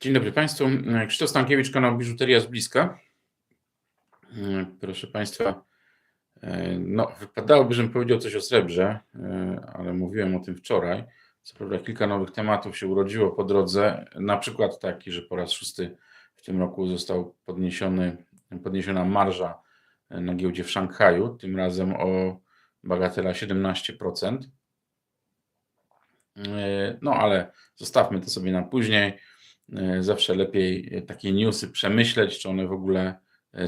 Dzień dobry Państwu. Krzysztof Stankiewicz, kanał Biżuteria z bliska. Proszę Państwa, no, wypadałoby, żebym powiedział coś o srebrze, ale mówiłem o tym wczoraj. Co prawda kilka nowych tematów się urodziło po drodze, na przykład taki, że po raz szósty w tym roku został podniesiony, podniesiona marża na giełdzie w Szanghaju, tym razem o bagatela 17%. No ale zostawmy to sobie na później. Zawsze lepiej takie newsy przemyśleć, czy one w ogóle,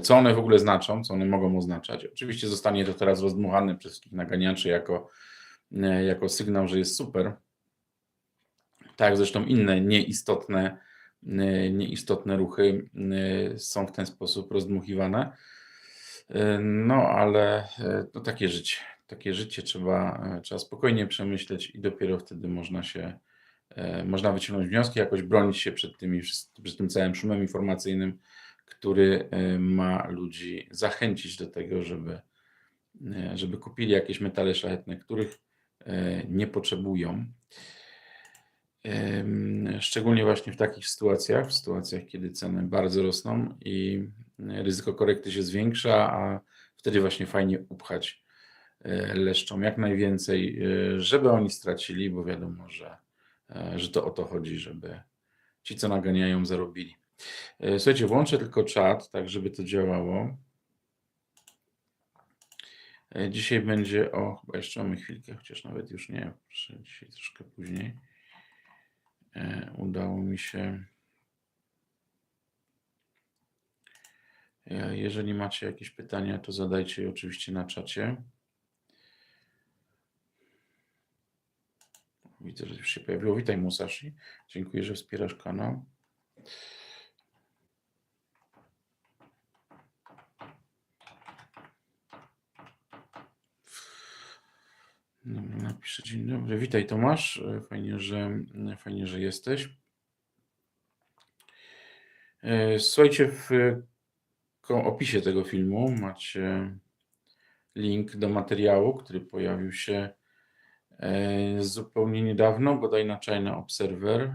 co one w ogóle znaczą, co one mogą oznaczać. Oczywiście zostanie to teraz rozdmuchane przez wszystkich naganiaczy jako, jako sygnał, że jest super. Tak, zresztą inne nieistotne, nieistotne ruchy są w ten sposób rozdmuchiwane. No ale to takie życie. Takie życie trzeba, trzeba spokojnie przemyśleć i dopiero wtedy można się, można wyciągnąć wnioski, jakoś bronić się przed, tymi, przed tym całym szumem informacyjnym, który ma ludzi zachęcić do tego, żeby, żeby kupili jakieś metale szlachetne, których nie potrzebują. Szczególnie właśnie w takich sytuacjach, w sytuacjach, kiedy ceny bardzo rosną i ryzyko korekty się zwiększa, a wtedy właśnie fajnie upchać leszczom jak najwięcej, żeby oni stracili, bo wiadomo, że, że to o to chodzi, żeby ci, co naganiają, zarobili. Słuchajcie, włączę tylko czat, tak żeby to działało. Dzisiaj będzie o, chyba jeszcze mamy chwilkę, chociaż nawet już nie, proszę, dzisiaj troszkę później. Udało mi się. Jeżeli macie jakieś pytania, to zadajcie je oczywiście na czacie. Widzę, że już się pojawiło. Witaj Musashi. Dziękuję, że wspierasz kanał. Napiszę dzień dobry. Witaj Tomasz. Fajnie, że, fajnie, że jesteś. Słuchajcie, w opisie tego filmu macie link do materiału, który pojawił się zupełnie niedawno, bodaj na China Observer.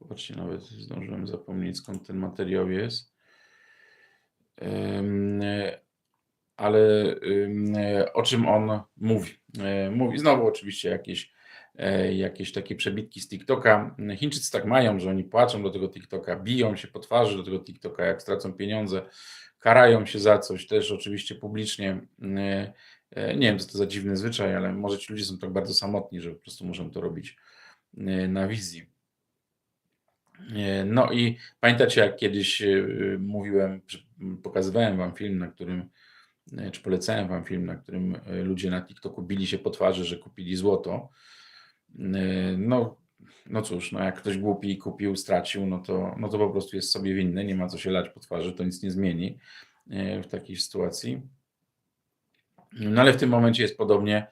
Zobaczcie, nawet zdążyłem zapomnieć skąd ten materiał jest. Ale o czym on mówi? Mówi znowu oczywiście jakieś, jakieś takie przebitki z TikToka. Chińczycy tak mają, że oni płaczą do tego TikToka, biją się po twarzy do tego TikToka, jak stracą pieniądze, karają się za coś, też oczywiście publicznie. Nie wiem, co to za dziwny zwyczaj, ale może ci ludzie są tak bardzo samotni, że po prostu muszą to robić na wizji. No i pamiętacie, jak kiedyś mówiłem, pokazywałem wam film, na którym, czy polecałem wam film, na którym ludzie na TikToku bili się po twarzy, że kupili złoto. No, no cóż, no jak ktoś głupi kupił, stracił, no to, no to po prostu jest sobie winny, nie ma co się lać po twarzy, to nic nie zmieni w takiej sytuacji. No ale w tym momencie jest podobnie,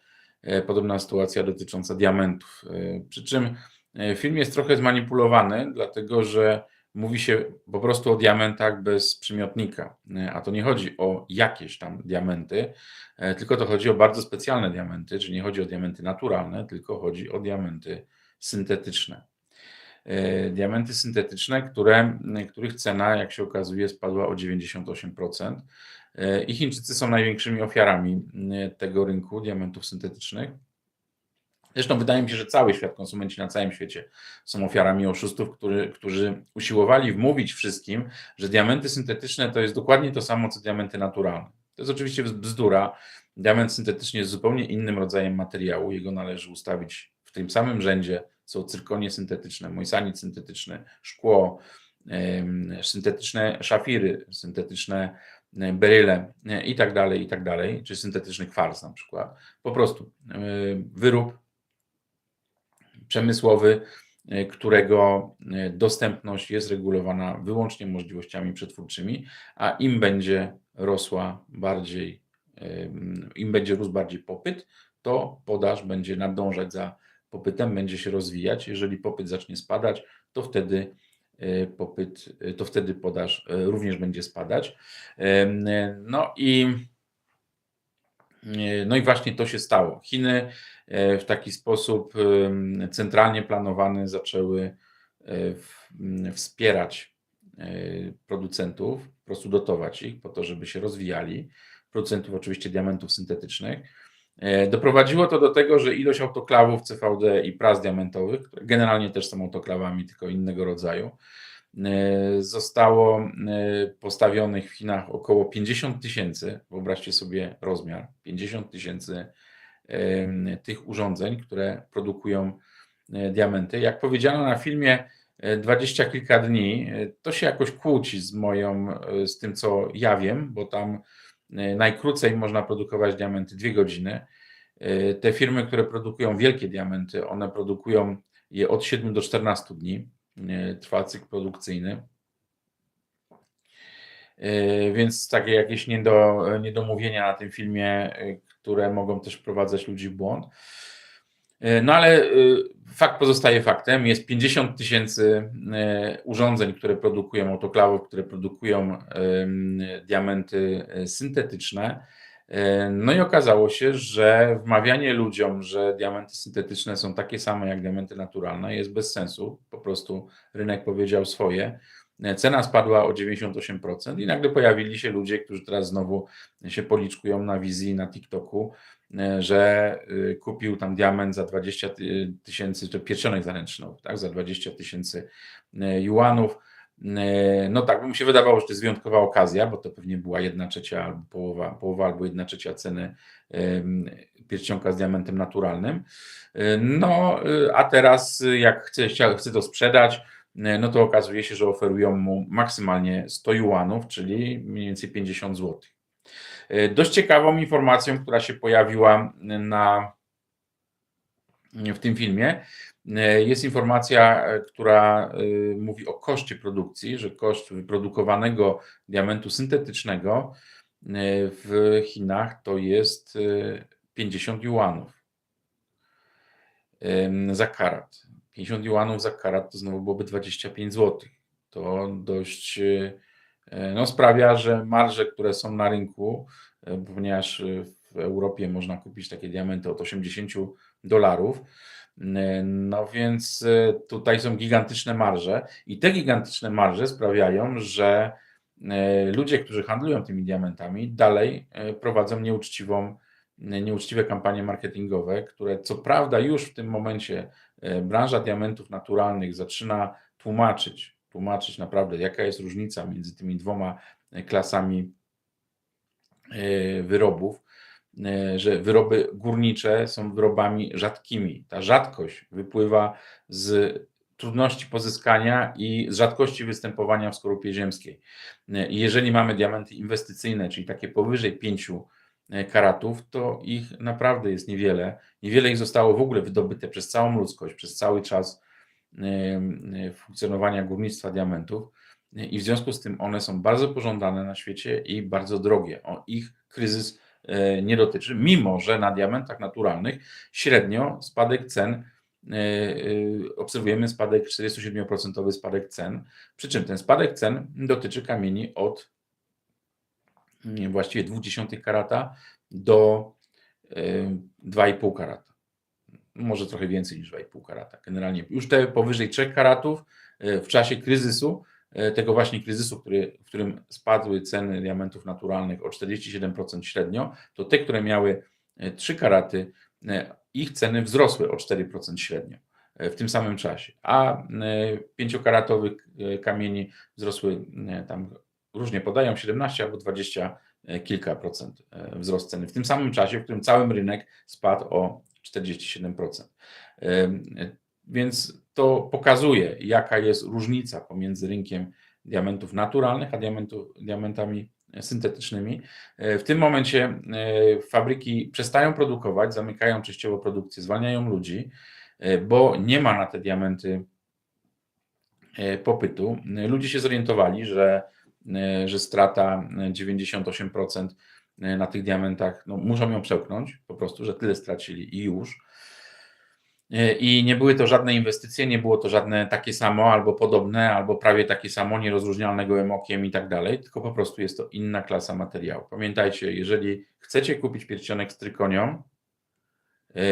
podobna sytuacja dotycząca diamentów. Przy czym film jest trochę zmanipulowany, dlatego że mówi się po prostu o diamentach bez przymiotnika. A to nie chodzi o jakieś tam diamenty, tylko to chodzi o bardzo specjalne diamenty, czyli nie chodzi o diamenty naturalne, tylko chodzi o diamenty syntetyczne. Diamenty syntetyczne, które, których cena, jak się okazuje, spadła o 98%. I Chińczycy są największymi ofiarami tego rynku diamentów syntetycznych. Zresztą wydaje mi się, że cały świat, konsumenci na całym świecie są ofiarami oszustów, który, którzy usiłowali wmówić wszystkim, że diamenty syntetyczne to jest dokładnie to samo, co diamenty naturalne. To jest oczywiście bzdura. Diament syntetyczny jest zupełnie innym rodzajem materiału. Jego należy ustawić w tym samym rzędzie, co cyrkonie syntetyczne, mojsanit syntetyczny, szkło, syntetyczne szafiry, syntetyczne beryle i tak dalej, i tak dalej, czy syntetyczny kwarc na przykład. Po prostu wyrób przemysłowy, którego dostępność jest regulowana wyłącznie możliwościami przetwórczymi, a im będzie rosła bardziej, im będzie rósł bardziej popyt, to podaż będzie nadążać za popytem, będzie się rozwijać. Jeżeli popyt zacznie spadać, to wtedy popyt, to wtedy podaż również będzie spadać. No i no i właśnie to się stało. Chiny w taki sposób centralnie planowany zaczęły wspierać producentów, po prostu dotować ich po to, żeby się rozwijali, producentów oczywiście diamentów syntetycznych. Doprowadziło to do tego, że ilość autoklawów CVD i pras diamentowych, które generalnie też są autoklawami, tylko innego rodzaju, E, zostało e, postawionych w Chinach około 50 tysięcy, wyobraźcie sobie rozmiar, 50 tysięcy tych urządzeń, które produkują e, diamenty. Jak powiedziano na filmie, dwadzieścia kilka dni, to się jakoś kłóci z moją, z tym co ja wiem, bo tam najkrócej można produkować diamenty dwie godziny. Te firmy, które produkują wielkie diamenty, one produkują je od 7 do 14 dni trwa cykl produkcyjny. Więc takie jakieś niedo, niedomówienia na tym filmie, które mogą też wprowadzać ludzi w błąd. E, no ale fakt pozostaje faktem. Jest 50 tysięcy urządzeń, które produkują autoklawów, które produkują diamenty syntetyczne. No i okazało się, że wmawianie ludziom, że diamenty syntetyczne są takie same jak diamenty naturalne jest bez sensu. Po prostu rynek powiedział swoje. Cena spadła o 98% i nagle pojawili się ludzie, którzy teraz znowu się policzkują na wizji na TikToku, że y, kupił tam diament za 20 tysięcy, czy pierścionek zaręczny, tak, za 20 tysięcy y, juanów E, no tak, bo mi się wydawało, że to jest wyjątkowa okazja, bo to pewnie była jedna trzecia albo połowa, połowa albo jedna trzecia ceny pierścionka z diamentem naturalnym. E, no, e, a teraz jak chce, chce to sprzedać, no to okazuje się, że oferują mu maksymalnie 100 juanów, czyli mniej więcej 50 zł. Dość ciekawą informacją, która się pojawiła na, w tym filmie, E, jest informacja, e, która e, mówi o koszcie produkcji, że koszt wyprodukowanego diamentu syntetycznego w Chinach to jest 50 juanów za karat. 50 juanów za karat to znowu byłoby 25 zł. To dość no, sprawia, że marże, które są na rynku, ponieważ w Europie można kupić takie diamenty od 80 dolarów, no więc e, tutaj są gigantyczne marże i te gigantyczne marże sprawiają, że e, ludzie, którzy handlują tymi diamentami, dalej e, prowadzą nieuczciwą, nieuczciwe kampanie marketingowe, które co prawda już w tym momencie branża diamentów naturalnych zaczyna tłumaczyć, tłumaczyć naprawdę, jaka jest różnica między tymi dwoma klasami wyrobów, E, że wyroby górnicze są wyrobami rzadkimi. Ta rzadkość wypływa z trudności pozyskania i z rzadkości występowania w skorupie ziemskiej. E, jeżeli mamy diamenty inwestycyjne, czyli takie powyżej 5 e, karatów, to ich naprawdę jest niewiele. Niewiele ich zostało w ogóle wydobyte przez całą ludzkość, przez cały czas funkcjonowania górnictwa diamentów. I w związku z tym one są bardzo pożądane na świecie i bardzo drogie. O ich kryzys E, nie dotyczy, mimo że na diamentach naturalnych średnio spadek cen obserwujemy spadek 47% spadek cen, przy czym ten spadek cen dotyczy kamieni od właściwie 0,2 karata do 2,5 karata. Może trochę więcej niż 2,5 karata. Generalnie już te powyżej 3 karatów w czasie kryzysu E, tego właśnie kryzysu, który, w którym spadły ceny diamentów naturalnych o 47% średnio, to te, które miały 3 e, karaty, e, ich ceny wzrosły o 4% średnio w tym samym czasie, a 5-karatowych kamieni wzrosły tam różnie podają 17 albo 20 kilka procent wzrost ceny w tym samym czasie, w którym cały rynek spadł o 47%. Więc to pokazuje, jaka jest różnica pomiędzy rynkiem diamentów naturalnych a diamentu, diamentami syntetycznymi. E, w tym momencie e, fabryki przestają produkować, zamykają częściowo produkcję, zwalniają ludzi, e, bo nie ma na te diamenty popytu. Ludzie się zorientowali, że, że strata 98% na tych diamentach, no, muszą ją przełknąć po prostu, że tyle stracili i już. E, I nie były to żadne inwestycje, nie było to żadne takie samo, albo podobne, albo prawie takie samo, nierozróżnialne gołym okiem i tak dalej, tylko po prostu jest to inna klasa materiału. Pamiętajcie, jeżeli chcecie kupić pierścionek z trykonią,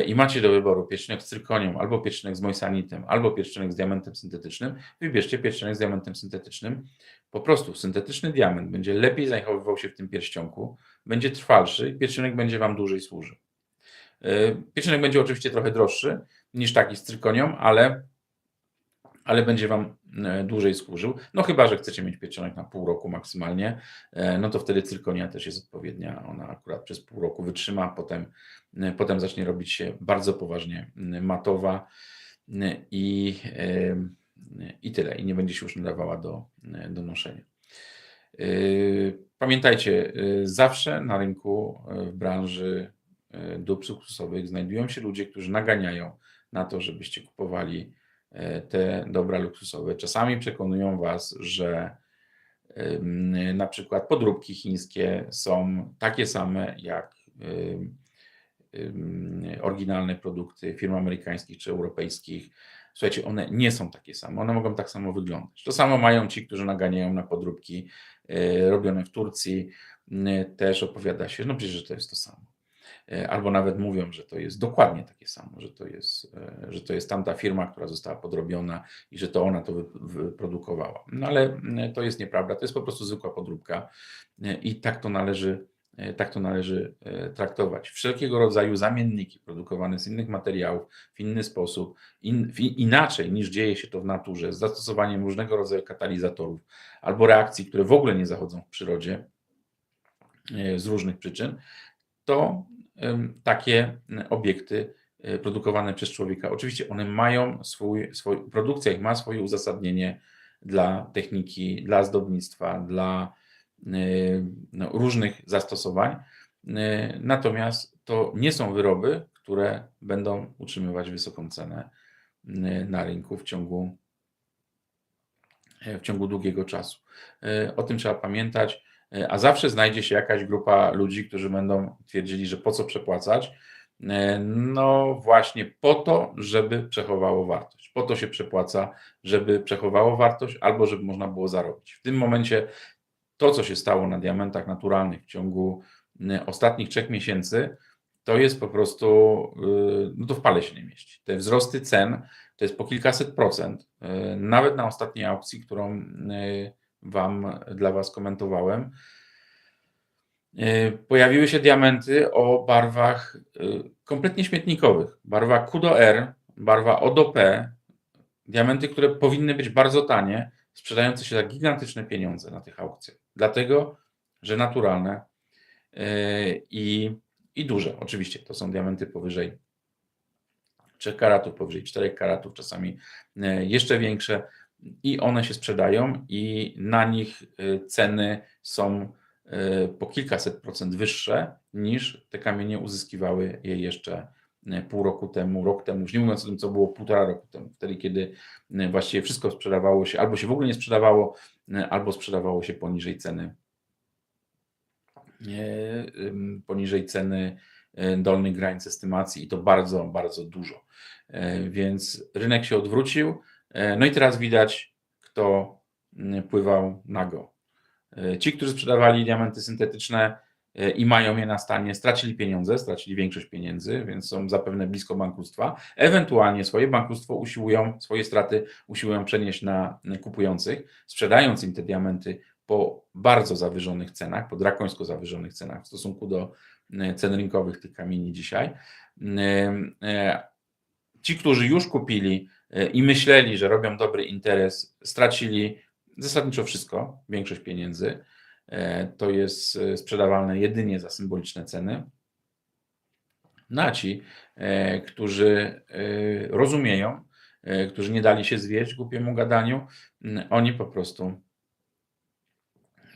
i macie do wyboru pierścionek z cyrkonią, albo pierścionek z moisanitem, albo pierścionek z diamentem syntetycznym, wybierzcie pierścionek z diamentem syntetycznym. Po prostu syntetyczny diament będzie lepiej zachowywał się w tym pierścionku, będzie trwalszy i pierścionek będzie Wam dłużej służył. E, pierścionek będzie oczywiście trochę droższy niż taki z cyrkonią, ale ale będzie Wam e, dłużej służył. No chyba, że chcecie mieć pierścionek na pół roku maksymalnie, e, no to wtedy cyrkonia też jest odpowiednia. Ona akurat przez pół roku wytrzyma, potem, e, potem zacznie robić się bardzo poważnie matowa i, i tyle. I nie będzie się już nadawała do, do noszenia. Pamiętajcie, zawsze na rynku w branży dóbr luksusowych znajdują się ludzie, którzy naganiają na to, żebyście kupowali te dobra luksusowe. Czasami przekonują Was, że na przykład podróbki chińskie są takie same jak oryginalne produkty firm amerykańskich czy europejskich. Słuchajcie, one nie są takie same, one mogą tak samo wyglądać. To samo mają ci, którzy naganiają na podróbki e, robione w Turcji. Też opowiada się, no przecież to jest to samo. E, albo nawet mówią, że to jest dokładnie takie samo, że to jest, e, że to jest tamta firma, która została podrobiona i że to ona to wyprodukowała. No ale e, to jest nieprawda, to jest po prostu zwykła podróbka i tak to należy, tak to należy traktować. Wszelkiego rodzaju zamienniki produkowane z innych materiałów w inny sposób, in, inaczej niż dzieje się to w naturze, z zastosowaniem różnego rodzaju katalizatorów albo reakcji, które w ogóle nie zachodzą w przyrodzie z różnych przyczyn, to takie obiekty e, produkowane przez człowieka. Oczywiście one mają swój, swój produkcja ich ma swoje uzasadnienie dla techniki, dla zdobnictwa, dla e, no, różnych zastosowań. E, natomiast to nie są wyroby, które będą utrzymywać wysoką cenę na rynku w ciągu, w ciągu długiego czasu. O tym trzeba pamiętać. E, a zawsze znajdzie się jakaś grupa ludzi, którzy będą twierdzili, że po co przepłacać. E, no właśnie po to, żeby przechowało wartość. Po to się przepłaca, żeby przechowało wartość albo żeby można było zarobić. W tym momencie to, co się stało na diamentach naturalnych w ciągu ostatnich trzech miesięcy, to jest po prostu, no to w pale się nie mieści. Te wzrosty cen to jest po kilkaset procent. E, nawet na ostatniej aukcji, którą Wam, dla Was komentowałem. E, pojawiły się diamenty o barwach e, kompletnie śmietnikowych. Barwa Q do R, barwa O do P. Diamenty, które powinny być bardzo tanie, sprzedające się za gigantyczne pieniądze na tych aukcjach. Dlatego, że naturalne e, i, i duże. Oczywiście to są diamenty powyżej 3 karatów, powyżej 4 karatów, czasami jeszcze większe i one się sprzedają i na nich y, ceny są y, po kilkaset procent wyższe niż te kamienie uzyskiwały je jeszcze y, pół roku temu, rok temu, już nie mówiąc o tym, co było półtora roku temu, wtedy, kiedy właściwie wszystko sprzedawało się, albo się w ogóle nie sprzedawało, albo sprzedawało się poniżej ceny poniżej ceny dolnej granicy estymacji i to bardzo, bardzo dużo. Więc rynek się odwrócił, no i teraz widać, kto pływał nago. E, ci, którzy sprzedawali diamenty syntetyczne e, i mają je na stanie, stracili pieniądze, stracili większość pieniędzy, więc są zapewne blisko bankructwa. Ewentualnie swoje bankructwo usiłują, swoje straty usiłują przenieść na kupujących, sprzedając im te diamenty po bardzo zawyżonych cenach, po drakońsko zawyżonych cenach w stosunku do cen rynkowych tych kamieni dzisiaj. Ci, którzy już kupili E, i myśleli, że robią dobry interes, stracili zasadniczo wszystko, większość pieniędzy. E, to jest e, sprzedawalne jedynie za symboliczne ceny. No a ci, którzy rozumieją, którzy nie dali się zwieść głupiemu gadaniu, oni po prostu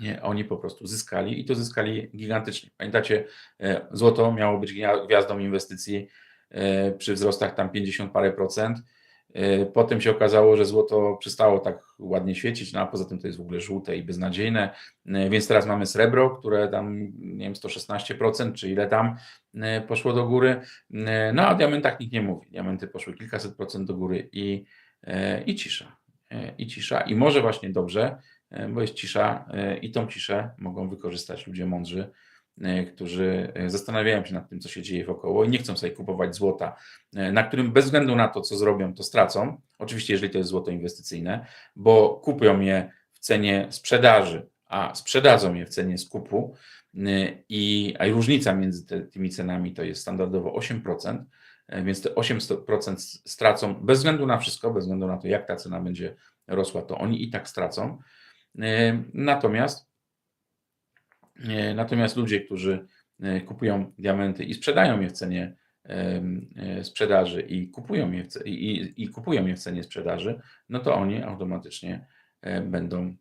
nie, oni po prostu zyskali i to zyskali gigantycznie. Pamiętacie, złoto miało być gwiazdą inwestycji przy wzrostach tam 50 parę procent. E, potem się okazało, że złoto przestało tak ładnie świecić, no a poza tym to jest w ogóle żółte i beznadziejne, e, więc teraz mamy srebro, które tam, nie wiem, 116% czy ile tam e, poszło do góry, no a o diamentach nikt nie mówi. Diamenty poszły kilkaset procent do góry i, i cisza. I cisza. I może właśnie dobrze, bo jest cisza i tą ciszę mogą wykorzystać ludzie mądrzy, e, którzy e, zastanawiają się nad tym, co się dzieje wokoło i nie chcą sobie kupować złota, e, na którym bez względu na to, co zrobią, to stracą. Oczywiście, jeżeli to jest złoto inwestycyjne, bo kupują je w cenie sprzedaży, a sprzedadzą je w cenie skupu. I, a różnica między te, tymi cenami to jest standardowo 8%, więc te 8% stracą bez względu na wszystko, bez względu na to, jak ta cena będzie rosła, to oni i tak stracą. Natomiast E, natomiast ludzie, którzy e, kupują diamenty i sprzedają je w cenie e, sprzedaży i kupują je w, i, i kupują je w cenie sprzedaży, no to oni automatycznie będą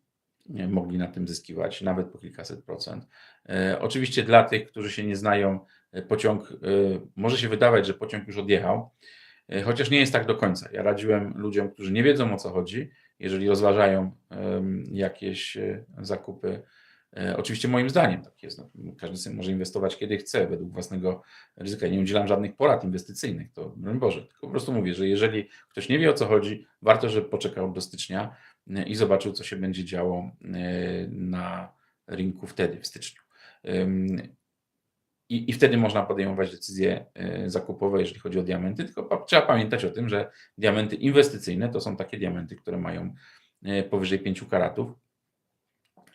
mogli na tym zyskiwać nawet po kilkaset procent. Oczywiście dla tych, którzy się nie znają, pociąg może się wydawać, że pociąg już odjechał, chociaż nie jest tak do końca. Ja radziłem ludziom, którzy nie wiedzą o co chodzi, jeżeli rozważają jakieś zakupy E, oczywiście moim zdaniem tak jest. No, każdy może inwestować kiedy chce, według własnego ryzyka. Nie udzielam żadnych porad inwestycyjnych, to broń Boże, tylko po prostu mówię, że jeżeli ktoś nie wie o co chodzi, warto, żeby poczekał do stycznia e, i zobaczył, co się będzie działo e, na rynku wtedy, w styczniu. I, I, wtedy można podejmować decyzje zakupowe, jeżeli chodzi o diamenty, tylko trzeba pamiętać o tym, że diamenty inwestycyjne to są takie diamenty, które mają powyżej 5 karatów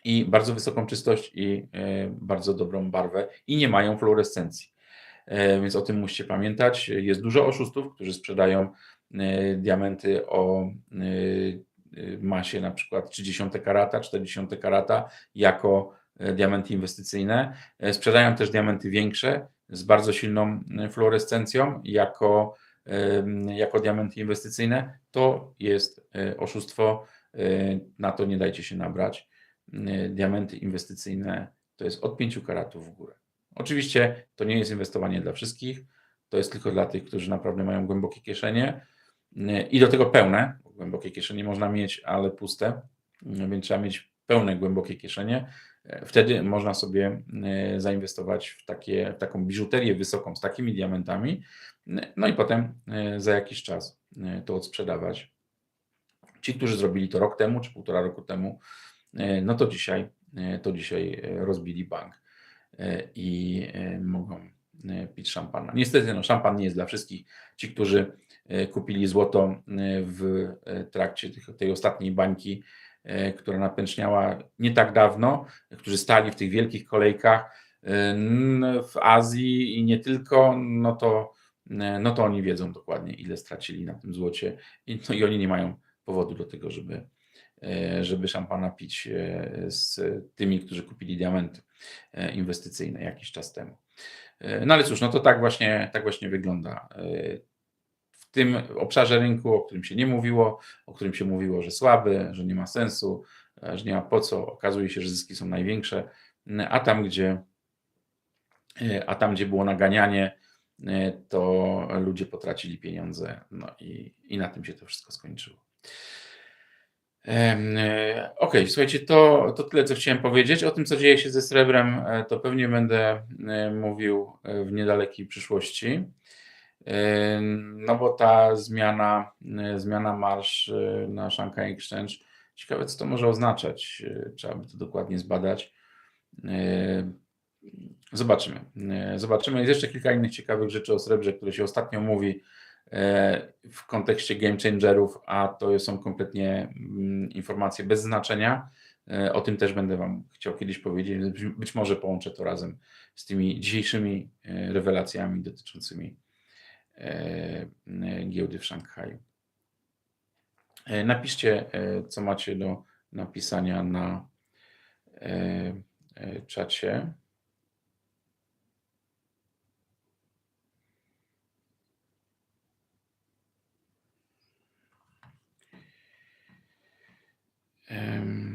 i bardzo wysoką czystość i e, bardzo dobrą barwę i nie mają fluorescencji. E, więc o tym musicie pamiętać. Jest dużo oszustów, którzy sprzedają e, diamenty o masie na przykład 30 karata, 40 karata jako diamenty inwestycyjne. Sprzedają też diamenty większe z bardzo silną fluorescencją jako, jako diamenty inwestycyjne. To jest oszustwo, na to nie dajcie się nabrać. Y, diamenty inwestycyjne to jest od 5 karatów w górę. Oczywiście to nie jest inwestowanie dla wszystkich, to jest tylko dla tych, którzy naprawdę mają głębokie kieszenie y, i do tego pełne. Głębokie kieszenie można mieć, ale puste, y, więc trzeba mieć pełne, głębokie kieszenie. Wtedy można sobie zainwestować w, takie, w taką biżuterię wysoką z takimi diamentami, no i potem za jakiś czas to odsprzedawać. Ci, którzy zrobili to rok temu czy półtora roku temu, no to dzisiaj, e, to dzisiaj e, rozbili bank i mogą pić szampana. Niestety no, szampan nie jest dla wszystkich. Ci, którzy kupili złoto w trakcie tej ostatniej bańki, która napęczniała nie tak dawno, którzy stali w tych wielkich kolejkach w Azji i nie tylko, no to, no to oni wiedzą dokładnie, ile stracili na tym złocie i, no i oni nie mają powodu do tego, żeby E, żeby szampana pić e, z tymi, którzy kupili diamenty e, inwestycyjne jakiś czas temu. No ale cóż, no to tak właśnie, tak właśnie wygląda. W tym obszarze rynku, o którym się nie mówiło, o którym się mówiło, że słaby, że nie ma sensu, że nie ma po co, okazuje się, że zyski są największe, a tam, gdzie, a tam, gdzie było naganianie, to ludzie potracili pieniądze, no i, i na tym się to wszystko skończyło. E, okej, okay, słuchajcie, to, to tyle, co chciałem powiedzieć. O tym, co dzieje się ze srebrem, e, to pewnie będę e, mówił w niedalekiej przyszłości. No bo ta zmiana, zmiana marsz na Shanghai Exchange, ciekawe, co to może oznaczać. Trzeba by to dokładnie zbadać. Zobaczymy. Zobaczymy. Jest jeszcze kilka innych ciekawych rzeczy o srebrze, które się ostatnio mówi w kontekście game changerów, a to są kompletnie mm, informacje bez znaczenia. E, o tym też będę Wam chciał kiedyś powiedzieć. Być może połączę to razem z tymi dzisiejszymi e, rewelacjami dotyczącymi giełdy w Szanghaju. Napiszcie, co macie do napisania na czacie. Um,